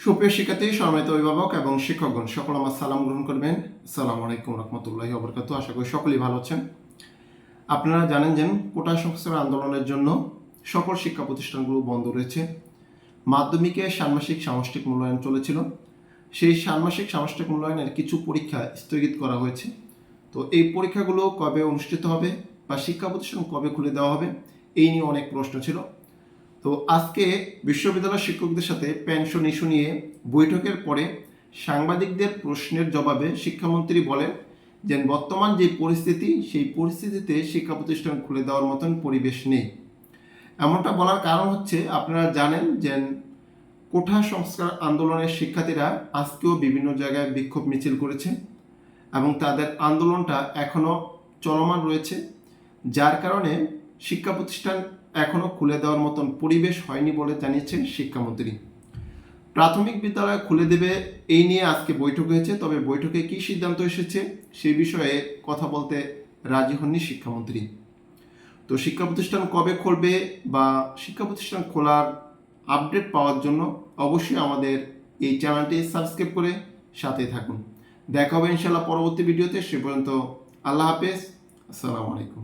সুপ্রিয় শিক্ষার্থী, সম্মানিত অভিভাবক এবং শিক্ষকগণ, সকল আমার সালাম গ্রহণ করবেন। সালাম আলাইকুম রহমতুল্লাহি অবরকাত আশা করি সকলেই ভালো আছেন। আপনারা জানেন যে কোটা সংস্কার আন্দোলনের জন্য সকল শিক্ষা প্রতিষ্ঠানগুলো বন্ধ রয়েছে। মাধ্যমিকে ষান্মাসিক সামষ্টিক মূল্যায়ন চলেছিল। সেই ষান্মাসিক সামষ্টিক মূল্যায়নের কিছু পরীক্ষা স্থগিত করা হয়েছে। তো এই পরীক্ষাগুলো কবে অনুষ্ঠিত হবে বা শিক্ষা প্রতিষ্ঠান কবে খুলে দেওয়া হবে, এই নিয়ে অনেক প্রশ্ন ছিল। তো আজকে বিশ্ববিদ্যালয় শিক্ষকদের সাথে পেনশন ইস্যু নিয়ে বৈঠকের পরে সাংবাদিকদের প্রশ্নের জবাবে শিক্ষামন্ত্রী বলেন যে বর্তমান যে পরিস্থিতি, সেই পরিস্থিতিতে শিক্ষা প্রতিষ্ঠান খুলে দেওয়ার মতন পরিবেশ নেই। এমনটা বলার কারণ হচ্ছে আপনারা জানেন যে কোঠা সংস্কার আন্দোলনের শিক্ষার্থীরা আজকেও বিভিন্ন জায়গায় বিক্ষোভ মিছিল করেছে এবং তাদের আন্দোলনটা এখনও চলমান রয়েছে, যার কারণে শিক্ষা প্রতিষ্ঠান এখনও খুলে দেওয়ার মতন পরিবেশ হয়নি বলে জানিয়েছেন শিক্ষামন্ত্রী। প্রাথমিক বিদ্যালয় খুলে দেবে এই নিয়ে আজকে বৈঠক হয়েছে, তবে বৈঠকে কী সিদ্ধান্ত এসেছে সেই বিষয়ে কথা বলতে রাজি হননি শিক্ষামন্ত্রী। তো শিক্ষা প্রতিষ্ঠান কবে খুলবে বা শিক্ষা প্রতিষ্ঠান খোলার আপডেট পাওয়ার জন্য অবশ্যই আমাদের এই চ্যানেলটি সাবস্ক্রাইব করে সাথে থাকুন। দেখা হবে ইনশাল্লাহ পরবর্তী ভিডিওতে, সে পর্যন্ত আল্লাহ হাফেজ, আসসালামু আলাইকুম।